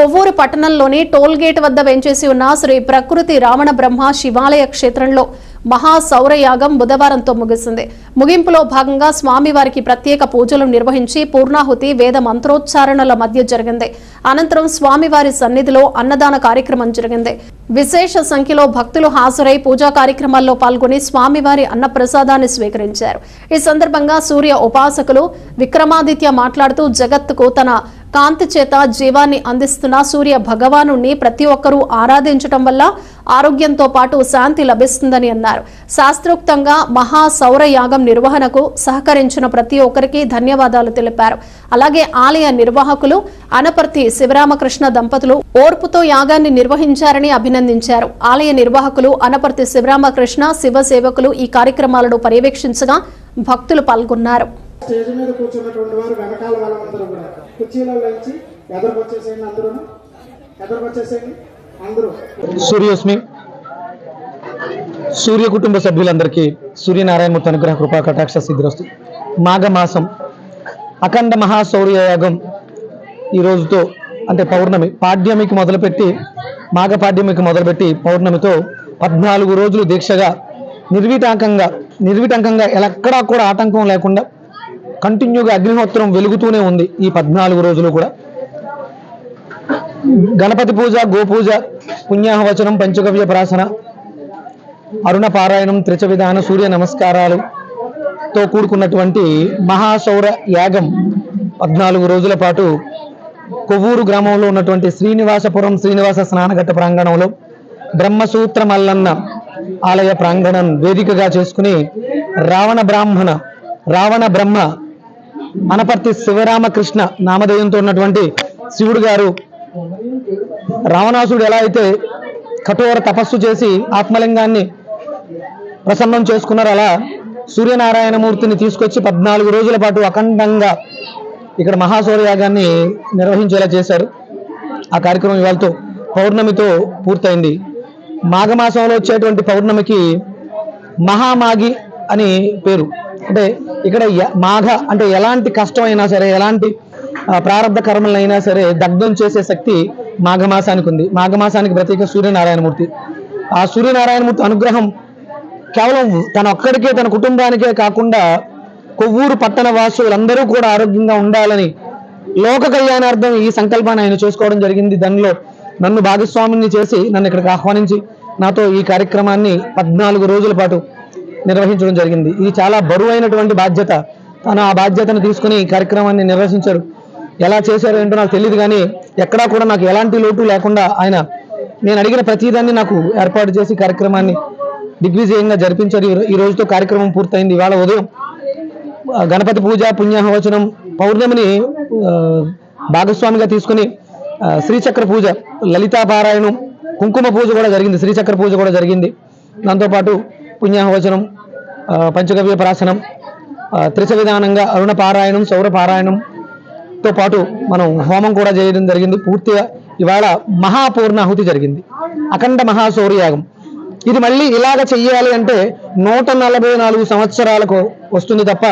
కొవ్వూరు పట్టణంలోని toll gate వద్ద వెంచేసి ఉన్న శ్రీ ప్రకృతి రావణ బ్రహ్మ శివాలయ క్షేత్రంలో మహా సౌరయాగం బుధవారంతో ముగిసింది. ముగింపులో భాగంగా స్వామివారికి ప్రత్యేక పూజలు నిర్వహించి పూర్ణాహుతి వేద మంత్రోచ్చారణల మధ్య జరిగింది. అనంతరం స్వామివారి సన్నిధిలో అన్నదాన కార్యక్రమం జరిగింది. విశేష సంఖ్యలో భక్తులు హాజరై పూజా కార్యక్రమాల్లో పాల్గొని స్వామివారి అన్నప్రసాదాన్ని స్వీకరించారు. ఈ సందర్భంగా సూర్య ఉపాసకులు విక్రమాదిత్య మాట్లాడుతూ జగత్తుకు తన కాంతి చేత జీవాన్ని అందిస్తున్న సూర్య భగవాను ప్రతి ఒక్కరూ ఆరాధించటం వల్ల ఆరోగ్యంతో పాటు శాంతి లభిస్తుందని అన్నారు. శాస్త్రోక్తంగా మహా సౌరయాగం నిర్వహణకు సహకరించిన ప్రతి ఒక్కరికి ధన్యవాదాలు తెలిపారు. అలాగే ఆలయ నిర్వాహకులు అనపర్తి శివరామకృష్ణ దంపతులు ఓర్పుతో యాగాన్ని నిర్వహించారని అభినందించారు. ఆలయ నిర్వాహకులు అనపర్తి శివరామకృష్ణ శివ సేవకులు ఈ కార్యక్రమాలను పర్యవేక్షించగా భక్తులు పాల్గొన్నారు. స్టేజ్ మీద కూర్చున్నటువంటి వారు వెనకాల వాళ్ళందరూ కూడా. కుర్చీలో లేచి ఎదరికి వచ్చేసేయండి అందరూ ఎదరికి వచ్చేసేయండి అందరూ. సూర్యోస్మి సూర్య కుటుంబ సభ్యులందరికీ సూర్యనారాయణమూర్తి అనుగ్రహ కృపా కటాక్ష సిద్ధిరస్తు. మాఘమాసం అఖండ మహాశౌర్యయాగం ఈ రోజుతో అంటే పౌర్ణమి పాడ్యమికి మొదలుపెట్టి మాఘ పాడ్యమికి మొదలుపెట్టి పౌర్ణమితో పద్నాలుగు రోజులు దీక్షగా నిర్విటాంకంగా నిర్విటంకంగా ఎక్కడా కూడా ఆటంకం లేకుండా కంటిన్యూగా అగ్నిహోత్రం వెలుగుతూనే ఉంది ఈ పద్నాలుగు రోజులు కూడా. గణపతి పూజ గోపూజ పుణ్యాహవచనం పంచగవ్య ప్రాసన అరుణ పారాయణం త్రిచ విధాన సూర్య నమస్కారాలతో కూడుకున్నటువంటి మహాసౌర యాగం పద్నాలుగు రోజుల పాటు కొవ్వూరు గ్రామంలో ఉన్నటువంటి శ్రీనివాసపురం శ్రీనివాస స్నానఘట్ట ప్రాంగణంలో బ్రహ్మసూత్ర మల్లన్న ఆలయ ప్రాంగణం వేదికగా చేసుకుని రావణ బ్రాహ్మణ రావణ బ్రహ్మ అనపర్తి శివరామకృష్ణ నామధేయంతో ఉన్నటువంటి శివుడు గారు రావణాసుడు ఎలా అయితే కఠోర తపస్సు చేసి ఆత్మలింగాన్ని ప్రసన్నం చేసుకున్నారో అలా సూర్యనారాయణమూర్తిని తీసుకొచ్చి పద్నాలుగు రోజుల పాటు అఖండంగా ఇక్కడ మహాశౌర్యాగాన్ని నిర్వహించేలా చేశారు. ఆ కార్యక్రమం ఇవాళతో పౌర్ణమితో పూర్తయింది. మాఘమాసంలో వచ్చేటువంటి పౌర్ణమికి మహామాగి అని పేరు. అంటే ఇక్కడ మాఘ అంటే ఎలాంటి కష్టమైనా సరే ఎలాంటి ప్రారంభ కర్మలైనా సరే దగ్ధం చేసే శక్తి మాఘమాసానికి ఉంది. మాఘమాసానికి ప్రత్యేక సూర్యనారాయణమూర్తి. ఆ సూర్యనారాయణమూర్తి అనుగ్రహం కేవలం తన ఒక్కడికే తన కుటుంబానికే కాకుండా కొవ్వూరు పట్టణ వాసులందరూ కూడా ఆరోగ్యంగా ఉండాలని లోక కళ్యాణార్థం ఈ సంకల్పాన్ని ఆయన చేసుకోవడం జరిగింది. దానిలో నన్ను భాగస్వామిని చేసి నన్ను ఇక్కడికి ఆహ్వానించి నాతో ఈ కార్యక్రమాన్ని పద్నాలుగు రోజుల పాటు నిర్వహించడం జరిగింది. ఇది చాలా బరువైనటువంటి బాధ్యత. తను ఆ బాధ్యతను తీసుకుని ఈ కార్యక్రమాన్ని నిర్వహించారు. ఎలా చేశారో ఏంటో నాకు తెలియదు కానీ ఎక్కడా కూడా నాకు ఎలాంటి లోటు లేకుండా ఆయన నేను అడిగిన ప్రతిదాన్ని నాకు ఏర్పాటు చేసి కార్యక్రమాన్ని దిగ్విజయంగా జరిపించారు. ఈ రోజుతో కార్యక్రమం పూర్తయింది. ఇవాళ ఉదయం గణపతి పూజ పుణ్యాహవచనం పౌర్ణమిని భాగస్వామిగా తీసుకుని శ్రీచక్ర పూజ లలితా పారాయణం కుంకుమ పూజ కూడా జరిగింది శ్రీచక్ర పూజ కూడా జరిగింది. దాంతోపాటు పుణ్యాహవచనం పంచగవ్య ప్రాసనం త్రిశ విధానంగా అరుణ పారాయణం సౌర పారాయణంతో పాటు మనం హోమం కూడా చేయడం జరిగింది. పూర్తిగా ఇవాళ మహాపూర్ణాహుతి జరిగింది. అఖండ మహాశౌర్యాగం ఇది మళ్ళీ ఇలాగ చెయ్యాలి అంటే నూట నలభై నాలుగు సంవత్సరాలకు వస్తుంది తప్ప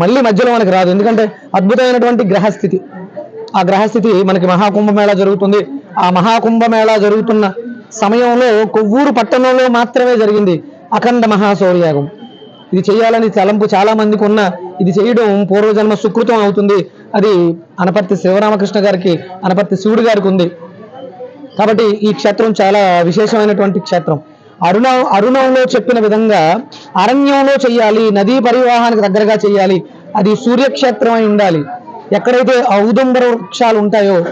మళ్ళీ మధ్యలో మనకి రాదు. ఎందుకంటే అద్భుతమైనటువంటి గ్రహస్థితి. ఆ గ్రహస్థితి మనకి మహాకుంభమేళా జరుగుతుంది. ఆ మహాకుంభమేళా జరుగుతున్న సమయంలో కొవ్వూరు పట్టణంలో మాత్రమే జరిగింది అఖండ మహాశౌర్యాగం. ఇది చేయాలని తలంపు చాలా మందికి ఉన్న ఇది చేయడం పూర్వజన్మ సుకృతం అవుతుంది. అది అనపర్తి శివరామకృష్ణ గారికి అనపర్తి శివుడు గారికి ఉంది. కాబట్టి ఈ క్షేత్రం చాలా విశేషమైనటువంటి క్షేత్రం. అరుణ అరుణంలో చెప్పిన విధంగా అరణ్యంలో చేయాలి నదీ పరివాహానికి దగ్గరగా చేయాలి అది సూర్యక్షేత్రం అయి ఉండాలి. ఎక్కడైతే ఔదుంబర వృక్షాలు ఉంటాయో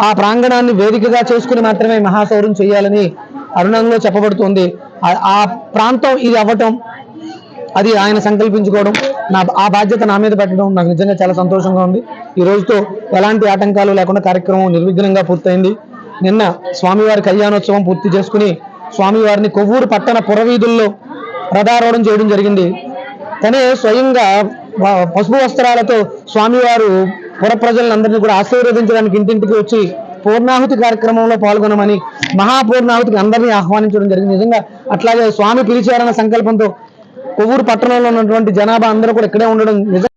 ఆ ప్రాంగణాన్ని వేదికగా చేసుకుని మాత్రమే మహాసౌరం చేయాలని అరుణంలో చెప్పబడుతుంది. ఆ- ఆ ప్రాంతం ఇది అవ్వటం అది ఆయన సంకల్పించుకోవడం నా ఆ బాధ్యత నా మీద పెట్టడం నాకు నిజంగా చాలా సంతోషంగా ఉంది. ఈ రోజుతో ఎలాంటి ఆటంకాలు లేకుండా కార్యక్రమం నిర్విఘ్నంగా పూర్తయింది. నిన్న స్వామివారి కళ్యాణోత్సవం పూర్తి చేసుకుని స్వామివారిని కొవ్వూరు పట్టణ పురవీధుల్లో ప్రదారోహణం చేయడం జరిగింది. తనే స్వయంగా పసుపు వస్త్రాలతో స్వామివారు పుర ప్రజలందరినీ కూడా ఆశీర్వదించడానికి ఇంటింటికి వచ్చి పూర్ణాహుతి కార్యక్రమంలో పాల్గొనమని మహాపూర్ణాహుతికి అందరినీ ఆహ్వానించడం జరిగింది. నిజంగా అట్లాగే స్వామి పిలిచారన్న సంకల్పంతో కొవ్వూరు పట్టణంలో ఉన్నటువంటి జనాభా అందరూ కూడా ఇక్కడే ఉండడం నిజం.